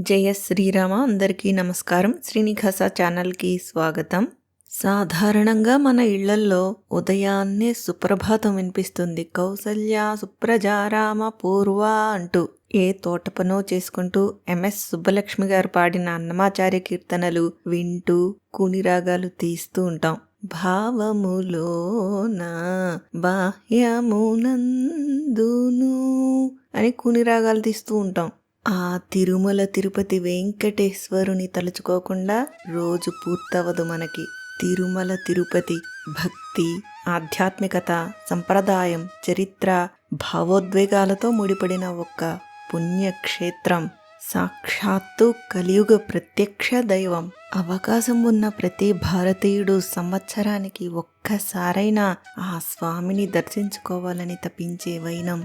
జయ శ్రీరామ అందరికీ నమస్కారం. శ్రీనివాస ఛానల్కి స్వాగతం. సాధారణంగా మన ఇళ్ళల్లో ఉదయాన్నే సుప్రభాతం వినిపిస్తుంది. కౌసల్య సుప్రజారామ పూర్వ అంటూ ఏ తోట పనో చేసుకుంటూ ఎంఎస్ సుబ్బలక్ష్మి గారు పాడిన అన్నమాచార్య కీర్తనలు వింటూ కూనిరాగాలు తీస్తూ ఉంటాం. భావములోన బాహ్యమునందును అని కూనిరాగాలు తీస్తూ ఉంటాం. ఆ తిరుమల తిరుపతి వెంకటేశ్వరుని తలుచుకోకుండా రోజు పూర్తవదు మనకి. తిరుమల తిరుపతి భక్తి ఆధ్యాత్మికత సంప్రదాయం చరిత్ర భావోద్వేగాలతో ముడిపడిన ఒక్క పుణ్యక్షేత్రం సాక్షాత్తు కలియుగ ప్రత్యక్ష దైవం. అవకాశం ఉన్న ప్రతి భారతీయుడు సంవత్సరానికి ఒక్కసారైనా ఆ స్వామిని దర్శించుకోవాలని తపించే వైనం.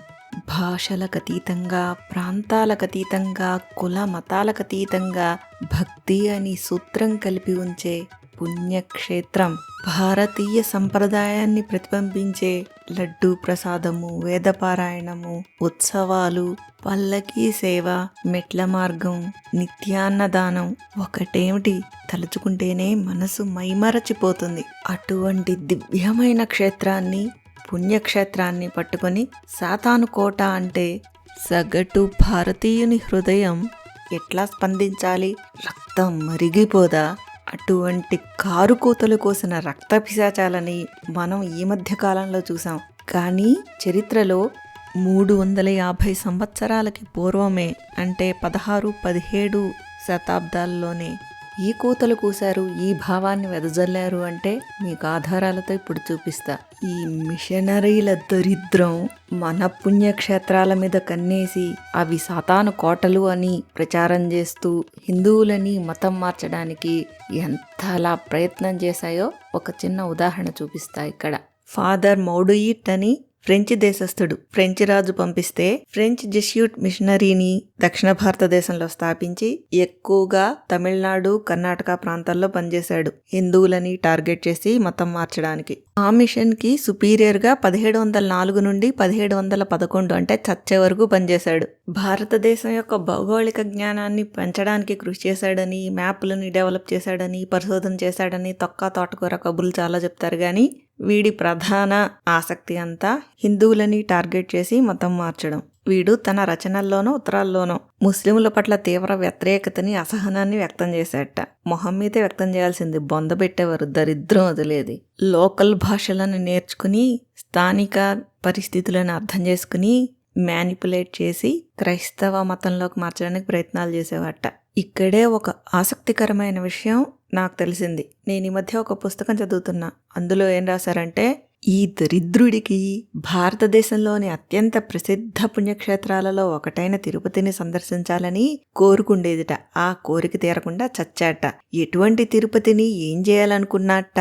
భాషలకు అతీతంగా ప్రాంతాలకు అతీతంగా కుల మతాలకు అతీతంగా భక్తి అని సూత్రం కలిపి ఉంచే పుణ్యక్షేత్రం భారతీయ సంప్రదాయాన్ని ప్రతిబింబించే లడ్డూ ప్రసాదము వేదపారాయణము ఉత్సవాలు పల్లకీ సేవ మెట్ల మార్గం నిత్యాన్నదానం ఒకటేమిటి తలుచుకుంటేనే మనసు మైమరచిపోతుంది. అటువంటి దివ్యమైన క్షేత్రాన్ని పుణ్యక్షేత్రాన్ని పట్టుకొని సాతాను కోట అంటే సగటు భారతీయుని హృదయం ఎట్లా స్పందించాలి? రక్తం మరిగిపోదా? అటువంటి కారు కోతలు కోసిన రక్త పిశాచాలని మనం ఈ మధ్య కాలంలో చూసాం కానీ చరిత్రలో మూడు వందల యాభై సంవత్సరాలకి పూర్వమే అంటే పదహారు పదిహేడు శతాబ్దాల్లోనే ఈ కూతలు కూశారు ఈ భావాన్ని వెదజల్లారు అంటే మీకు ఆధారాలతో ఇప్పుడు చూపిస్తా. ఈ మిషనరీల దరిద్రం మన పుణ్యక్షేత్రాల మీద కన్నేసి అవి సాతాను కోటలు అని ప్రచారం చేస్తూ హిందువులని మతం మార్చడానికి ఎంతలా ప్రయత్నం చేశాయో ఒక చిన్న ఉదాహరణ చూపిస్తా ఇక్కడ. ఫాదర్ మౌడుయిట్ అని ఫ్రెంచ్ దేశస్థుడు ఫ్రెంచ్ రాజు పంపిస్తే ఫ్రెంచ్ జెస్యూట్ మిషనరీని దక్షిణ భారతదేశంలో స్థాపించి ఎక్కువగా తమిళనాడు కర్ణాటక ప్రాంతాల్లో పనిచేశాడు. హిందువులని టార్గెట్ చేసి మతం మార్చడానికి. ఆ మిషన్కి సుపీరియర్గా పదిహేడు వందల నాలుగు నుండి పదిహేడు వందల పదకొండు అంటే చచ్చే వరకు పనిచేశాడు. భారతదేశం యొక్క భౌగోళిక జ్ఞానాన్ని పెంచడానికి కృషి చేశాడని మ్యాప్లని డెవలప్ చేశాడని పరిశోధన చేశాడని తొక్క తోటకూర కబుర్లు చాలా చెప్తారు కానీ వీడి ప్రధాన ఆసక్తి అంతా హిందువులని టార్గెట్ చేసి మతం మార్చడం. వీడు తన రచనల్లోనూ ఉత్తరాల్లోనూ ముస్లింల పట్ల తీవ్ర వ్యతిరేకతని అసహనాన్ని వ్యక్తం చేశాట మొహం మీదే వ్యక్తం చేయాల్సింది బొంద పెట్టేవారు దరిద్రం వదిలేది లోకల్ భాషలను నేర్చుకుని స్థానిక పరిస్థితులను అర్థం చేసుకుని మ్యానిపులేట్ చేసి క్రైస్తవ మతంలోకి మార్చడానికి ప్రయత్నాలు చేసేవాట. ఇక్కడే ఒక ఆసక్తికరమైన విషయం నాకు తెలిసింది. నేను ఈ మధ్య ఒక పుస్తకం చదువుతున్నా. అందులో ఏం రాశారంటే ఈ దరిద్రుడికి భారతదేశంలోని అత్యంత ప్రసిద్ధ పుణ్యక్షేత్రాలలో ఒకటైన తిరుపతిని సందర్శించాలని కోరుకుండేదిట. ఆ కోరిక తీరకుండా చచ్చాట. ఎటువంటి తిరుపతిని ఏం చేయాలనుకున్నట్ట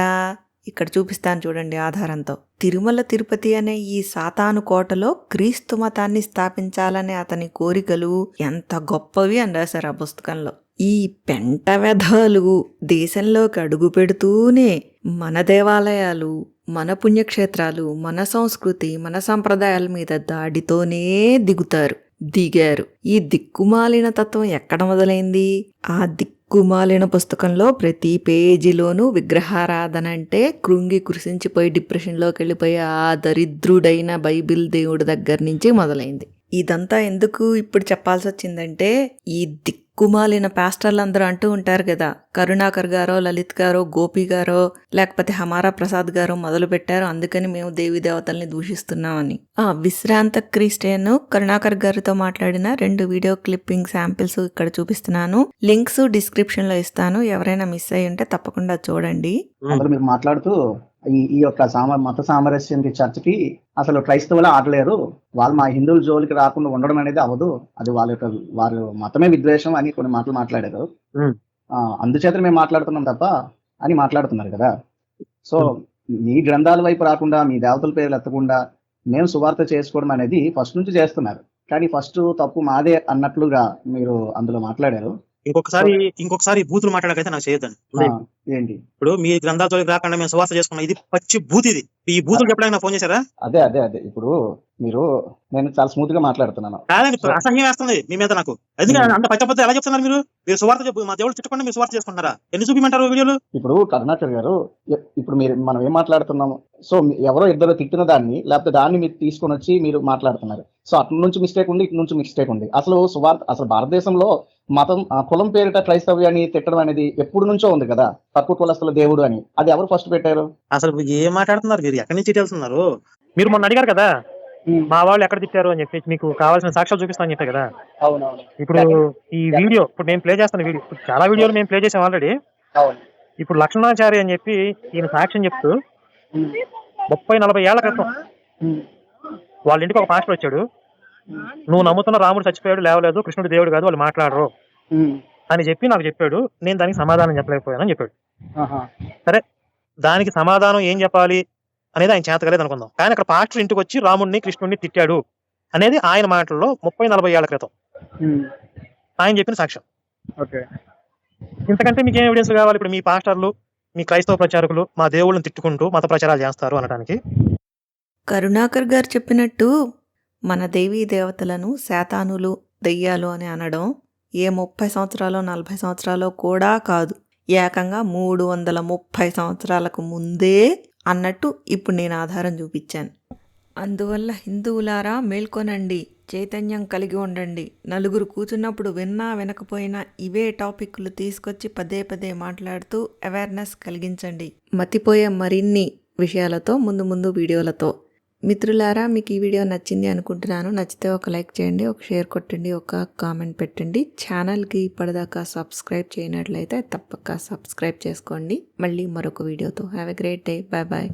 ఇక్కడ చూపిస్తాను చూడండి ఆధారంతో. తిరుమల తిరుపతి అనే ఈ సాతాను కోటలో క్రీస్తు మతాన్ని స్థాపించాలనే అతని కోరికలు ఎంత గొప్పవి అని రాశారు ఆ పుస్తకంలో. ఈ పెంట వ్యధాలు దేశంలోకి అడుగు పెడుతూనే మన దేవాలయాలు మన పుణ్యక్షేత్రాలు మన సంస్కృతి మన సంప్రదాయాల మీద దాడితోనే దిగుతారు దిగారు. ఈ దిక్కుమాలిన తత్వం ఎక్కడ మొదలైంది? ఆ దిక్కుమాలిన పుస్తకంలో ప్రతి పేజీలోనూ విగ్రహారాధన అంటే కృంగి కృషించిపోయి డిప్రెషన్లోకి వెళ్ళిపోయి ఆ దరిద్రుడైన బైబిల్ దేవుడి దగ్గర నుంచి మొదలైంది. ఇదంతా ఎందుకు ఇప్పుడు చెప్పాల్సి వచ్చిందంటే ఈ కుమాలిన పాస్టర్లు అందరూ అంటూ ఉంటారు కదా కరుణాకర్ గారో లలిత్ గారో గోపి గారో లేకపోతే హమారా ప్రసాద్ గారో మొదలు పెట్టారు. అందుకని మేము దేవి దేవతల్ని దూషిస్తున్నామని. ఆ విశ్రాంత క్రిస్టియన్ కరుణాకర్ గారితో మాట్లాడిన రెండు వీడియో క్లిప్పింగ్ శాంపిల్స్ ఇక్కడ చూపిస్తున్నాను. లింక్స్ డిస్క్రిప్షన్లో ఇస్తాను. ఎవరైనా మిస్ అయ్యి ఉంటే తప్పకుండా చూడండి. మీరు మాట్లాడుతూ ఈ ఈ యొక్క సామ మత సామరస్యానికి చర్చకి అసలు క్రైస్తవులు ఆడలేరు. వాళ్ళు మా హిందువుల జోలికి రాకుండా ఉండడం అనేది అవదు అది వాళ్ళ యొక్క వారి మతమే విద్వేషం అని కొన్ని మాటలు మాట్లాడారు. అందుచేత మేము మాట్లాడుతున్నాం తప్ప అని మాట్లాడుతున్నారు కదా. సో మీ గ్రంథాల వైపు రాకుండా మీ దేవతల పేర్లు ఎత్తకుండా మేము సువార్త చేసుకోవడం అనేది ఫస్ట్ నుంచి చేస్తున్నారు. కానీ ఫస్ట్ తప్పు మాదే అన్నట్లుగా మీరు అందులో మాట్లాడారు. ఇంకొకసారి ఇంకొకసారి బూతులు మాట్లాడకైతే నాకు చేయొద్దండి. ఏంటి? ఇప్పుడు మీ గ్రంథాల జోలికి రాకుండా మేము సువార్త చేసుకున్నాం ఇది పచ్చి బూత్ ఇది. ఈ బూతులు చెప్పడానికి నాకు ఫోన్ చేశారా? అదే అదే అదే. ఇప్పుడు మీరు నేను చాలా స్మూత్గా మాట్లాడుతున్నాను. కాదండి అసహ్యం వేస్తుంది మీ మీద నాకు. ఎందుకంటే అంత పచ్చ ఎలా చెప్తున్నారు మీరు? మీరు సువార్త చెప్పు మా దేవుడు చుట్టుకుండా మీరు సువార్త చేసుకుంటారా ఎన్ని చూపిమంటారు వీడియోలు? ఇప్పుడు కరుణాకర్ గారు ఇప్పుడు మీరు మనం ఏం మాట్లాడుతున్నాము సో ఎవరో ఇద్దరు తిట్టిన దాన్ని లేకపోతే దాన్ని మీరు తీసుకొని వచ్చి మీరు మాట్లాడుతున్నారు. సో అటు నుంచి మిస్టేక్ ఉంది ఇటు నుంచి మిస్టేక్ ఉంది. అసలు సువార్త అసలు భారతదేశంలో మతం ఆ, కులం పేరిట క్రైస్తవ్యాన్ని తిట్టడం అనేది ఎప్పుడు నుంచో ఉంది కదా. తక్కువ కులస్తుల దేవుడు అని. అది ఎవరు ఫస్ట్ పెట్టారు? అసలు ఏం మాట్లాడుతున్నారు మీరు? ఎక్కడి నుంచి తెలుస్తున్నారు మీరు మొన్న అడిగారు కదా. మా వాళ్ళు ఎక్కడ తిట్టారు అని చెప్పి మీకు కావాల్సిన సాక్ష్యాలు చూపిస్తాను చెప్పే కదా. అవునవును. ఇప్పుడు ఈ వీడియో ఇప్పుడు నేను ప్లే చేస్తాను వీడియో ఇప్పుడు చాలా వీడియోలు మేము ప్లే చేసాం ఆల్రెడీ. అవును. ఇప్పుడు లక్ష్మణాచారి అని చెప్పి ఈయన సాక్ష్యం చెప్తూ ముప్పై నలభై ఏళ్ళ క్రితం వాళ్ళ ఇంటికి ఒక పాస్టర్ వచ్చాడు. నువ్వు నమ్ముతున్న రాముడు చచ్చిపోయాడు లేవలేదు కృష్ణుడు దేవుడు కాదు వాళ్ళు మాట్లాడరు. అని చెప్పి నాకు చెప్పాడు. నేను దానికి సమాధానం చెప్పలేకపోయానని చెప్పాడు. సరే దానికి సమాధానం ఏం చెప్పాలి అనేది ఆయన చేతకలేదు అనుకుందాం. కానీ అక్కడ పాస్టర్ ఇంటికి వచ్చి రాముడిని కృష్ణుడిని తిట్టాడు అనేది ఆయన మాటల్లో ముప్పై నలభై ఏళ్ళ క్రితం. ఆయన చెప్పిన సాక్ష్యం. ఓకే. ఇంతకంటే మీకు ఏం ఎవిడెన్స్ కావాలి? ఇప్పుడు మీ పాస్టర్లు మీ క్రైస్తవ ప్రచారకులు మా దేవుళ్ళని తిట్టుకుంటూ మత ప్రచారాలు చేస్తారు అనడానికి కరుణాకర్ గారు చెప్పినట్టు మన దేవీ దేవతలను శాతానులు దెయ్యాలు అని అనడం ఏ ముప్పై సంవత్సరాలు నలభై సంవత్సరాలు కూడా కాదు. ఏకంగా మూడు వందల ముప్పై సంవత్సరాలకు ముందే అన్నట్టు ఇప్పుడు నేను ఆధారం చూపించాను. అందువల్ల హిందువులారా మేల్కొనండి చైతన్యం కలిగి ఉండండి. నలుగురు కూర్చున్నప్పుడు విన్నా వినకపోయినా ఇవే టాపిక్లు తీసుకొచ్చి పదే పదే మాట్లాడుతూ అవేర్నెస్ కలిగించండి. మతిపోయే మరిన్ని విషయాలతో ముందు ముందు వీడియోలతో మిత్రులారా మీకు ఈ వీడియో నచ్చింది అనుకుంటున్నాను. నచ్చితే ఒక లైక్ చేయండి ఒక షేర్ కొట్టండి ఒక కామెంట్ పెట్టండి. ఛానల్కి ఇప్పటిదాకా సబ్స్క్రైబ్ చేయనట్లయితే తప్పక సబ్స్క్రైబ్ చేసుకోండి. మళ్ళీ మరొక వీడియోతో. Have a great day bye bye